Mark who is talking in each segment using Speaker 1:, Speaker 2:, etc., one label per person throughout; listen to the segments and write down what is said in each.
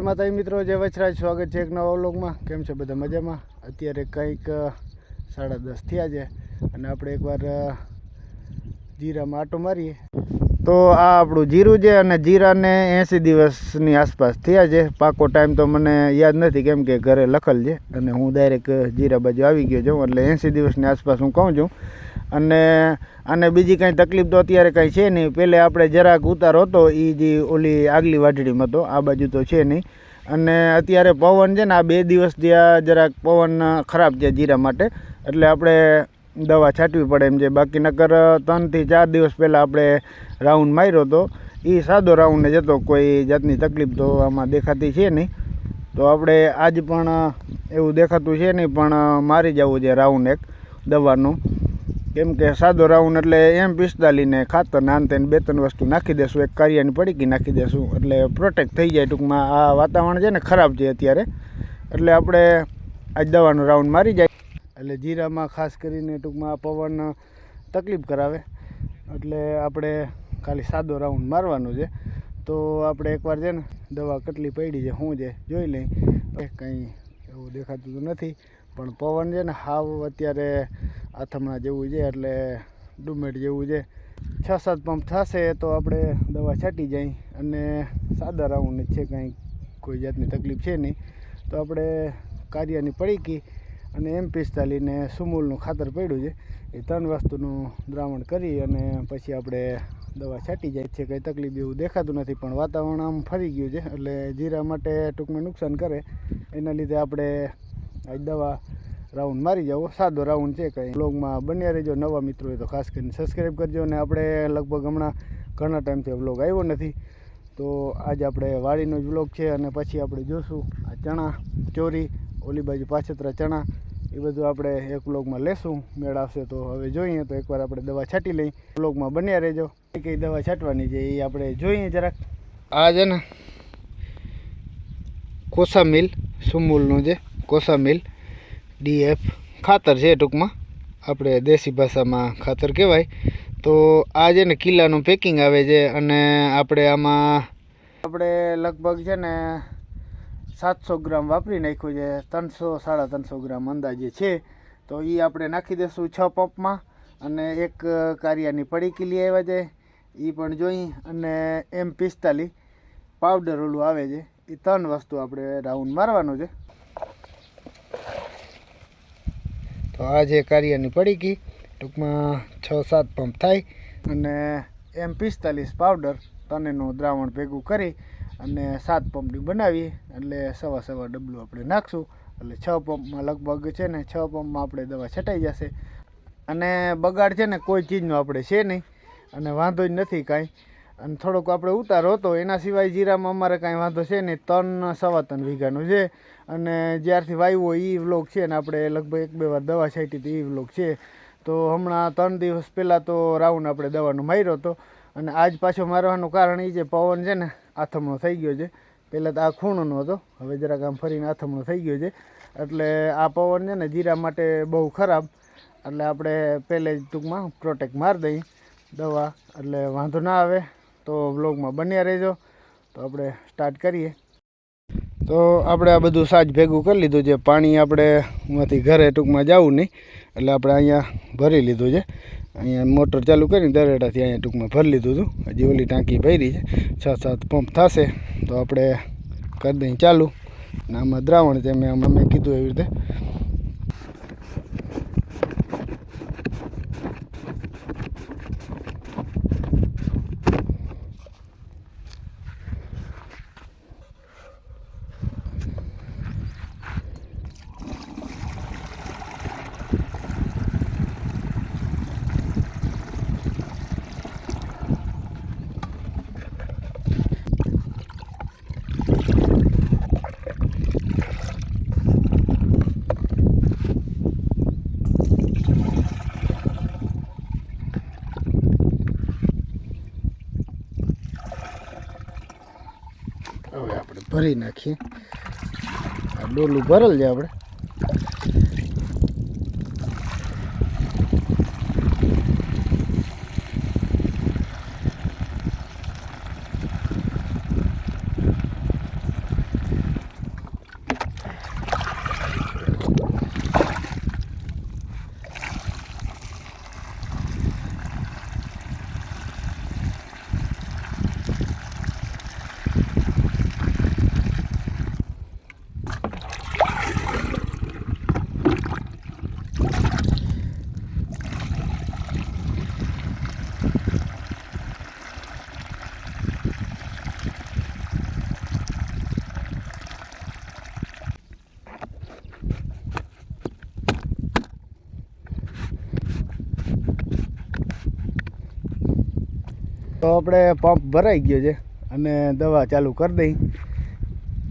Speaker 1: માતાજી મિત્રો, જય વચરાજ. સ્વાગત છે એક નવા વ્લોગમાં. કેમ છે બધા મજામાં? અત્યારે કંઈક સાડા દસ થયા છે અને આપણે એકવાર જીરામાં આટો મારીએ. તો આ આપણું જીરું છે અને જીરાને એંસી દિવસની આસપાસ થયા છે. પાકો ટાઈમ તો મને યાદ નથી કેમ કે ઘરે લખેલ છે અને હું ડાયરેક્ટ જીરા બાજુ આવી ગયો છું. એટલે એંસી દિવસની આસપાસ હું કહું છું. અને અને બીજી કાંઈ તકલીફ તો અત્યારે કાંઈ છે નહીં. પહેલે આપણે જરાક ઉતારો હતો એ જે ઓલી આગલી વાટડીમાં હતો, આ બાજુ તો છે નહીં. અને અત્યારે પવન છે ને, આ બે દિવસથી આ જરાક પવન ખરાબ છે જીરા માટે. એટલે આપણે દવા છાંટવી પડે એમ છે બાકી નકર ત્રણથી ચાર દિવસ પહેલાં આપણે રાઉન્ડ માર્યો હતો. એ સાદો રાઉન્ડ જતો કોઈ જાતની તકલીફ તો આમાં દેખાતી છે નહીં. તો આપણે આજ પણ એવું દેખાતું છે નહીં, પણ મારી જવું છે રાઉન્ડ એક દવાનું. કેમ કે સાદો રાઉન્ડ એટલે એમ પિસ્તાલીને ખાતર નાન તેને બે ત્રણ વસ્તુ નાખી દેશું, એક કારિયાની પડીકી નાખી દેશું. એટલે પ્રોટેક્ટ થઈ જાય ટૂંકમાં. આ વાતાવરણ છે ને ખરાબ છે અત્યારે. એટલે આપણે આજ દવાનો રાઉન્ડ મારી જાય. એટલે જીરામાં ખાસ કરીને ટૂંકમાં પવન તકલીફ કરાવે. એટલે આપણે ખાલી સાદો રાઉન્ડ મારવાનો છે. તો આપણે એકવાર છે ને દવા કેટલી પડી છે શું છે, જોઈ લઈ. કંઈ એવું દેખાતું તો નથી. પણ પવન છે ને હાવ અત્યારે આથમણા જેવું છે, એટલે ડુમેટ જેવું છે. છ સાત પંપ થશે તો આપણે દવા છાંટી જાય. અને સાદા રાઉન્ડ છે, કાંઈ કોઈ જાતની તકલીફ છે નહીં. તો આપણે કાર્યની પડીકી અને એમ પિસ્તાલીને સુમૂલનું ખાતર પડ્યું છે. એ ત્રણ વસ્તુનું દ્રાવણ કરી અને પછી આપણે દવા છાંટી જાય છે. કંઈ તકલીફ એવું દેખાતું નથી, પણ વાતાવરણ આમ ફરી ગયું છે. એટલે જીરા માટે ટૂંકમાં નુકસાન કરે. એના લીધે આપણે આ દવા રાઉન્ડ મારી જાઓ. સાદો રાઉન્ડ છે કંઈ. બ્લોગમાં બન્યા રહેજો નવા મિત્રો હોય તો ખાસ કરીને સબસ્ક્રાઈબ કરજો. અને આપણે લગભગ હમણાં ઘણા ટાઈમથી વ્લોગ આવ્યો નથી. તો આજે આપણે વાડીનો જ વ્લોગ છે. અને પછી આપણે જોશું આ ચણા ચોરી ઓલી બાજુ પાછતરા ચણા, એ બધું આપણે એક બ્લોગમાં લેશું. મેળ આવશે તો હવે જોઈએ તો એકવાર આપણે દવા છાંટી લઈ. બ્લોગમાં બન્યા રહેજો. કઈ કઈ દવા છાંટવાની છે એ આપણે જોઈએ જરાક. આ છે ને કોસા મિલ, સુમૂલનું છે, કોસા મિલ. ડીએફ ખાતર છે ટૂંકમાં. આપણે દેશી ભાષામાં ખાતર કહેવાય. તો આ છે ને કિલ્લાનું પેકિંગ આવે છે અને આપણે આમાં, આપણે લગભગ છે ને સાતસો ગ્રામ વાપરી નાખ્યું છે, ત્રણસો, સાડા ત્રણસો ગ્રામ અંદાજે છે. તો એ આપણે નાખી દઈશું છ પંપમાં અને એક કારિયાની પડીકી લઈ આવ્યા છે. એ પણ જોઈ અને એમ પિસ્તાલીસ પાવડર ઓલું આવે છે. એ ત્રણ વસ્તુ આપણે રાઉન્ડ મારવાનું છે. તો આ જે કારિયાની પડીકી, ટૂંકમાં છ સાત પંપ થાય અને એમ પિસ્તાલીસ પાવડર તનેનું દ્રાવણ ભેગું કરી અને સાત પંપની બનાવી એટલે સવા સવા ડબલું આપણે નાખશું. એટલે છ પંપમાં લગભગ છે ને છ પંપમાં આપણે દવા છટાઈ જશે. અને બગાડ છે ને કોઈ ચીજનો આપણે છે નહીં. અને વાંધો જ નથી કાંઈ. અને થોડોક આપણે ઉતારો હતો, એના સિવાય જીરામાં અમારે કાંઈ વાંધો છે નહીં. ત્રણ સવા ત્રણ વીઘાનું છે. અને જ્યારથી વાવ્યો એ વ્લોગ છે ને આપણે લગભગ એક બે વાર દવા છાંટી હતી એ વ્લોગ છે. તો હમણાં ત્રણ દિવસ પહેલાં તો રાઉન્ડ આપણે દવાનો માર્યો હતો. અને આજ પાછો મારવાનું કારણ એ છે, પવન છે ને આથમણો થઈ ગયો છે. પહેલાં તો આ ખૂણોનો હતો, હવે જરાક આમ ફરીને આથમણો થઈ ગયો છે. એટલે આ પવન છે ને જીરા માટે બહુ ખરાબ. એટલે આપણે પહેલે જ ટૂંકમાં પ્રોટેક્ટ મારી દઈ દવા, એટલે વાંધો ના આવે, તો બ્લોગમાં બન્યા રહેજો. તો આપણે સ્ટાર્ટ કરીએ. તો આપણે આ બધું સાજ ભેગું કરી લીધું છે. પાણી આપણે માંથી ઘરે ટૂંકમાં જવું નહીં. એટલે આપણે અહીંયા ભરી લીધું છે. અહીંયા મોટર ચાલુ કરીને દરેડાથી અહીંયા ટૂંકમાં ભરી લીધું હતું. હજી ઓલી ટાંકી ભરી છે. છ સાત પંપ થશે તો આપણે કરી દઈએ ચાલુ. અને આમાં દ્રાવણ છે, મેં અમે કીધું એવી રીતે હવે આપણે ભરી નાખીએ. આ ડોલું ભરેલ છે આપણે. તો આપણે પંપ ભરાઈ ગયો છે અને દવા ચાલુ કરી દઈ.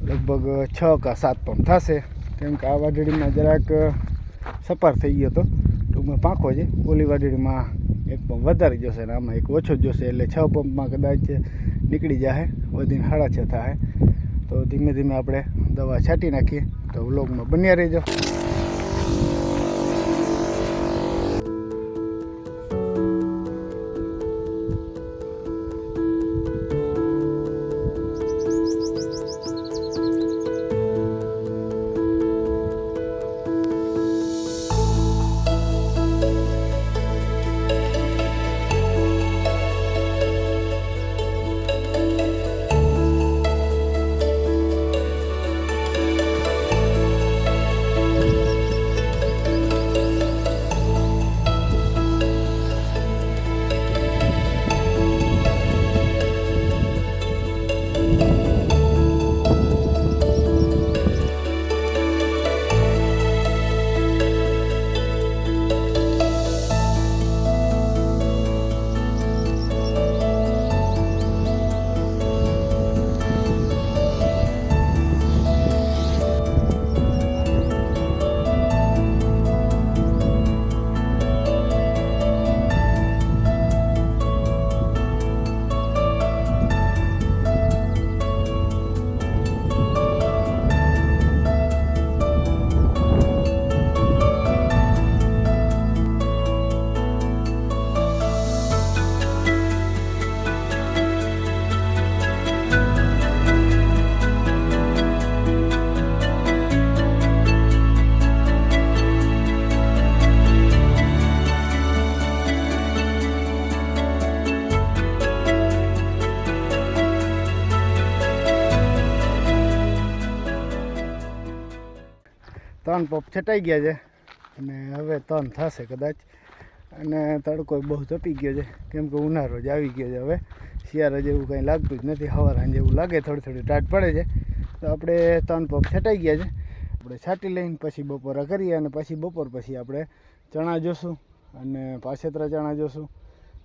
Speaker 1: લગભગ છ કે સાત પંપ થશે. કેમ કે આ વાદળીમાં જરાક સપાર થઈ ગયો હતો. ટૂંકમાં પાંખો છે. ઓલી વાદળીમાં એક પંપ વધારે જશે અને આમાં એક ઓછો જ જોશે એટલે છ પંપમાં કદાચ નીકળી જાય વધીને સાડા છ થાય. તો ધીમે ધીમે આપણે દવા છાંટી નાખીએ. તો વ્લોગમાં બન્યા રહેજો. ત્રણ પપ છટાઈ ગયા છે. અને હવે ત્રણ થશે કદાચ. અને તડકો બહુ તપી ગયો છે. કેમ કે ઉનાળો જ આવી ગયો છે હવે. શિયાળા જેવું કંઈ લાગતું જ નથી. હવારાન જેવું લાગે, થોડી થોડી ટાટ પડે છે. તો આપણે ત્રણ પંપ છટાઈ ગયા છે. આપણે છાંટી લઈને પછી બપોરા કરીએ અને પછી બપોર પછી આપણે ચણા જોશું અને પાછેતરા ચણા જોશું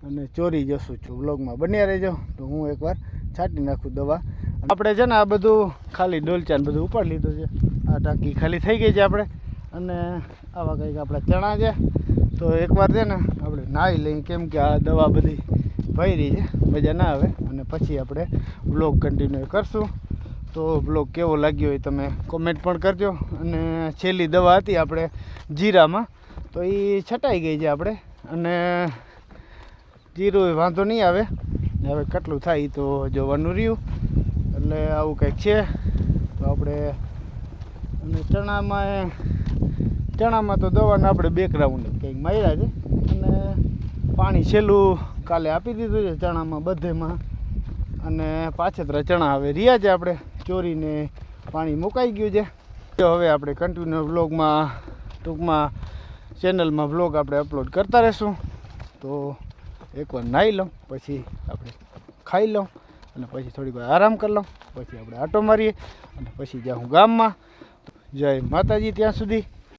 Speaker 1: અને ચોરી જોશું. છું વ્લોગમાં બન્યા રહેજો. તો હું એકવાર છાંટી નાખું દવા. આપણે છે ને આ બધું ખાલી ડોલચાન બધું ઉપાડી લીધું છે. આ ટાંકી ખાલી થઈ ગઈ છે આપણે. અને આવા કંઈક આપણા ચણા છે. તો એકવાર છે ને આપણે નાહી લઈએ. કેમ કે આ દવા બધી ભરી છે. મજા ના આવે. અને પછી આપણે બ્લોગ કન્ટિન્યુ કરશું. તો બ્લોગ કેવો લાગ્યો એ તમે કોમેન્ટ પણ કરજો. અને છેલ્લી દવા હતી આપણે જીરામાં. તો એ છટાઈ ગઈ છે આપણે. અને જીરું વાંધો નહીં આવે. હવે કેટલું થાય તો જોવાનું રહ્યું. એટલે આવું કંઈક છે. તો આપણે અને ચણામાં ચણામાં તો દવાના આપણે બેકગ્રાઉન્ડ કંઈક માર્યા છે. અને પાણી છેલ્લું કાલે આપી દીધું છે ચણામાં બધેમાં. અને પાછેતરા ચણા હવે રહ્યા છે આપણે. ચોરીને પાણી મુકાઈ ગયું છે. તો હવે આપણે કન્ટિન્યુ વ્લોગમાં ટૂંકમાં ચેનલમાં વ્લોગ આપણે અપલોડ કરતા રહેશું. તો એકવાર નાહી લઉં, પછી આપણે ખાઈ લઉં, અને પછી થોડીક વાર આરામ કરી લઉં, પછી આપણે આટો મારીએ, અને પછી જાઉં ગામમાં જય માતાજી ત્યાં સુધી